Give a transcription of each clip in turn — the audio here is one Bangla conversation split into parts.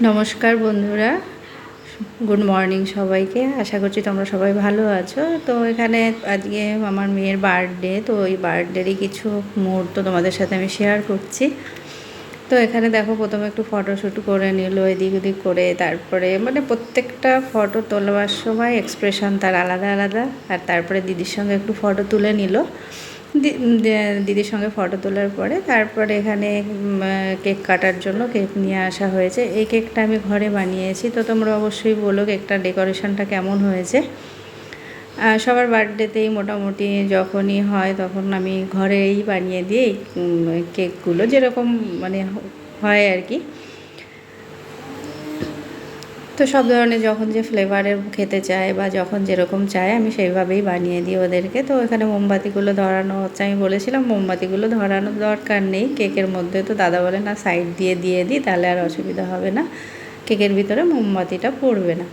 নমস্কার বন্ধুরা। গুড মর্নিং সবাইকে। আশা করছি তোমরা সবাই ভালো আছো। তো এখানে আজকে আমার মেয়ের বার্থডে, তো ওই বার্থডেরই কিছু মুহূর্ত তোমাদের সাথে আমি শেয়ার করছি। তো এখানে দেখো, প্রথমে একটু ফটোশ্যুট করে নিল, এদিক ওদিক করে, তারপরে মানে প্রত্যেকটা ফটো তোলবার সময় এক্সপ্রেশন তার আলাদা আলাদা, আর তারপরে দিদির সঙ্গে একটু ফটো তুলে নিল। দিদির সঙ্গে ফটো তোলার পরে তারপরে এখানে কেক কাটার জন্য কেক নিয়ে আসা হয়েছে। এই কেকটা আমি ঘরে বানিয়েছি, তো তোমরা অবশ্যই বলো কেকটার ডেকোরেশনটা কেমন হয়েছে। সবার বার্থডেতেই মোটামুটি যখনই হয় তখন আমি ঘরেই বানিয়ে দিই কেকগুলো, যেরকম মানে হয় আর কি। তো সব ধরনের যখন যে ফ্লেভারের খেতে চায় বা যখন যেরকম চায়, আমি সেইভাবেই বানিয়ে দিই ওদেরকে। তো এখানে মোমবাতিগুলো ধরানো হচ্ছে, আমি বলেছিলাম মোমবাতিগুলো ধরানোর দরকার নেই। কেকের মধ্যে তো দাদা বলে, না সাইড দিয়ে দিয়ে দিই, তাহলে আর অসুবিধা হবে না। কেকের ভিতরে মোমবাতিটা পড়বে না।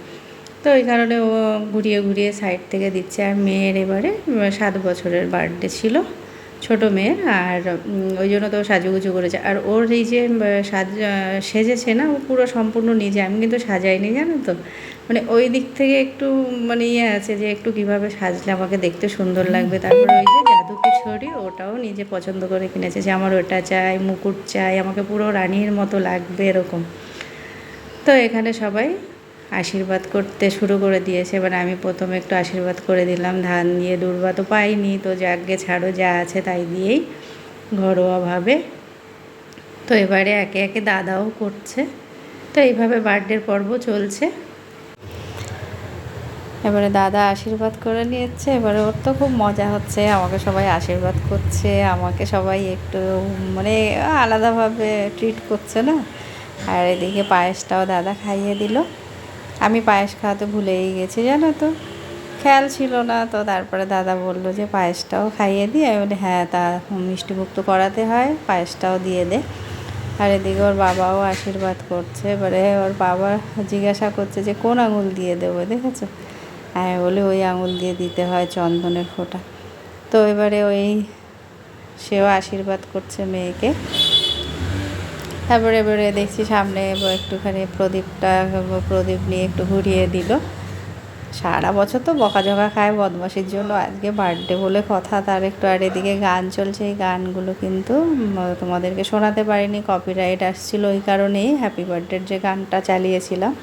তো এই কারণে ও ঘুরিয়ে ঘুরিয়ে সাইড থেকে দিচ্ছে। আর মেয়ের এবারে সাত বছরের বার্থডে ছিল। ছোট মেয়ে আর ওই জন্য তো সাজুগুজু করেছে। আর ওর এই যে সাজ, সেজেছে না, ও পুরো সম্পূর্ণ নিজে, আমি কিন্তু সাজাইনি, জানো তো? মানে ওই দিক থেকে একটু মানে ইয়ে আছে যে, একটু কীভাবে সাজলে আমাকে দেখতে সুন্দর লাগবে। তারপরে ওই যে জাদুকে ছড়ি ওটাও নিজে পছন্দ করে কিনেছে যে, আমার ওটা চাই, মুকুট চাই, আমাকে পুরো রানীর মতো লাগবে, এরকম। তো এখানে সবাই আশীর্বাদ করতে শুরু করে দিয়েছে। এবার আমি প্রথমে একটু আশীর্বাদ করে দিলাম। ধান দিয়ে দুর্বা তো পাইনি, তো যাকে ছাড়ো যা আছে তাই দিয়েই ঘরোয়াভাবে। তো এবারে একে একে দাদাও করছে। তো এইভাবে বার্থডের পর্ব চলছে। এবারে দাদা আশীর্বাদ করে নিয়েছে। এবারে ওর তো খুব মজা হচ্ছে। আমাকে সবাই আশীর্বাদ করছে। আমাকে সবাই একটু মানে আলাদাভাবে ট্রিট করছে না? আর এদিকে পায়েসটাও দাদা খাইয়ে দিল। আমি পায়েস খাওয়াতে ভুলেই গেছি, জানো তো। খেয়াল ছিল না তো, তারপরে দাদা বলল যে পায়েসটাও খাইয়ে দিই আমি বলি হ্যাঁ তা মিষ্টিমুক্ত করাতে হয়, পায়েসটাও দিয়ে দে। আর এদিকে ওর বাবাও আশীর্বাদ করছে, এবারে ওর বাবা জিজ্ঞাসা করছে যে, কোন আঙুল দিয়ে দেবো? দেখেছ? আমি বলি, ওই আঙুল দিয়ে দিতে হয় চন্দনের ফোঁটা। তো এবারে ওই সেও আশীর্বাদ করছে মেয়েকে। তারপরে এবারে দেখছি সামনে একটুখানি প্রদীপটা, প্রদীপ নিয়ে একটু ঘুরিয়ে দিল। সারা বছর তো বকাঝকা খায় বদমাসির জন্য, আজকে বার্থডে বলে কথা, তার একটু আর এদিকে গান চলছে, এই গানগুলো কিন্তু তোমাদেরকে শোনাতে পারিনি কপিরাইট আসছিল ওই কারণেই হ্যাপি বার্থডের যে গানটা চালিয়েছিলাম।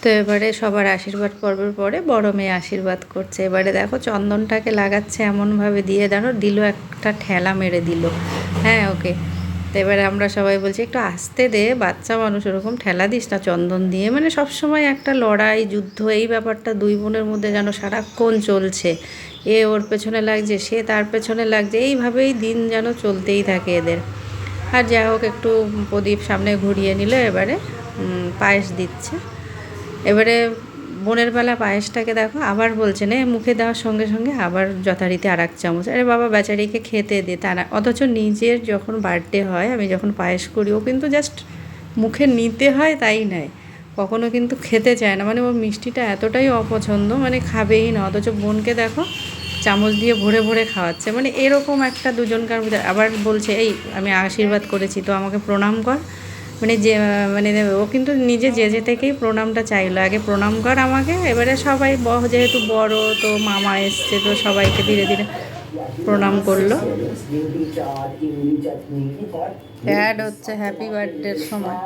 তো এবারে সবার আশীর্বাদ পর্বের পরে বড় মেয়ে আশীর্বাদ করছে। এবারে দেখো চন্দনটাকে লাগাচ্ছে এমনভাবে, দিয়ে দাঁড়ো দিল একটা ঠেলা মেরে দিল। হ্যাঁ ওকে। তো এবারে আমরা সবাই বলছি, একটু আসতে দে, বাচ্চা মানুষ ওরকম ঠেলা দিস না, চন্দন দিয়ে। মানে সব সময় একটা লড়াই, যুদ্ধ, এই ব্যাপারটা দুই বোনের মধ্যে যেন সারাক্ষণ চলছে। এ ওর পেছনে লাগছে, সে তার পেছনে লাগছে, এইভাবেই দিন যেন চলতেই থাকে এদের। আর যাই হোক, একটু প্রদীপ সামনে ঘুরিয়ে নিল, এবারে পায়েস দিচ্ছে। এবারে বোনের বেলা পায়েসটাকে দেখো, আবার বলছে না, মুখে দেওয়ার সঙ্গে সঙ্গে আবার যথারীতি আর এক চামচ। আরে বাবা, বেচারিকে খেতে দে তারা অথচ নিজের যখন বার্থডে হয়, আমি যখন পায়েস করি, ও কিন্তু জাস্ট মুখে নিতে হয় তাই নয় কখনো কিন্তু খেতে চায় না মানে ওর মিষ্টিটা এতটাই অপছন্দ মানে খাবেই না, অথচ বোনকে দেখো, চামচ দিয়ে ভরে ভরে খাওয়াচ্ছে। মানে এরকম একটা দুজনকার আবার বলছে, এই, আমি আশীর্বাদ করেছি, তো আমাকে প্রণাম কর। মানে যে মানে ও কিন্তু নিজে যে যে থেকেই প্রণামটা চাইলো। আগে প্রণাম কর আমাকে এবারে সবাই ব- যেহেতু বড় তো মামা এসছে তো সবাইকে ধীরে ধীরে প্রণাম করল। অ্যাড হচ্ছে হ্যাপি বার্থডের সময়।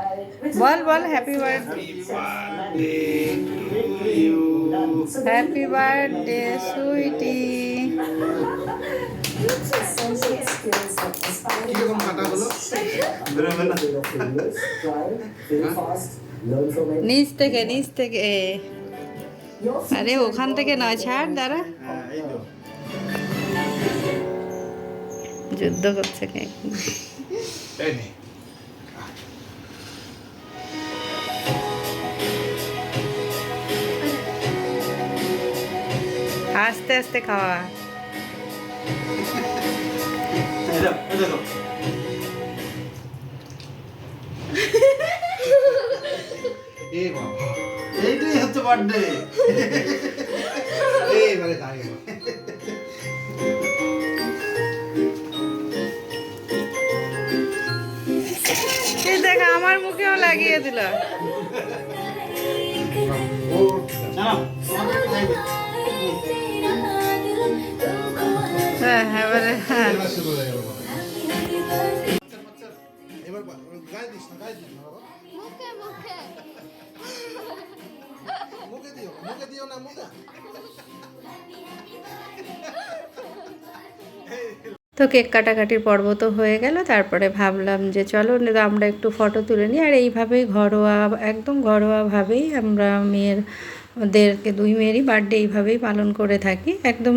বল বল happy birthday happy birthday sweetie নিচ থেকে নিচ থেকে আরে, ওখান থেকে নয়, ছাড়, দাঁড়া। যুদ্ধ করছে আস্তে আস্তে খাওয়া। বাবা এইটাই হচ্ছে বার্থডে এইবারে দাঁড়িয়ে দেখ আমার মুখেও লাগিয়ে দিল। হ্যাঁ হ্যাঁ না, মুখে তো কেক কাটাকাটির পর্ব তো হয়ে গেল, তারপরে ভাবলাম যে চলো আমরা একটু ফটো তুলে নিই। আর এইভাবেই ঘরোয়া, একদম ঘরোয়াভাবেই আমরা মেয়ের ওদেরকে দুই মেয়েরই বার্থডে এইভাবেই পালন করে থাকি। একদম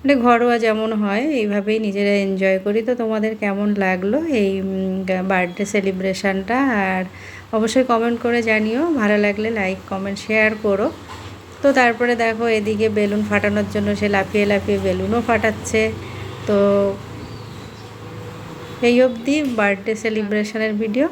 মানে ঘরোয়া যেমন হয়, এইভাবেই নিজেরা এনজয় করি। তো তোমাদের কেমন লাগল এই বার্থডে সেলিব্রেশনটা আর অবশ্যই কমেন্ট করে জানিও। ভালো লাগলে লাইক কমেন্ট শেয়ার করো। তো তারপরে দেখো এদিকে বেলুন ফাটানোর জন্য সে লাফিয়ে লাফিয়ে বেলুনও ফাটাচ্ছে। তো এই অবধি বার্থডে সেলিব্রেশনের ভিডিও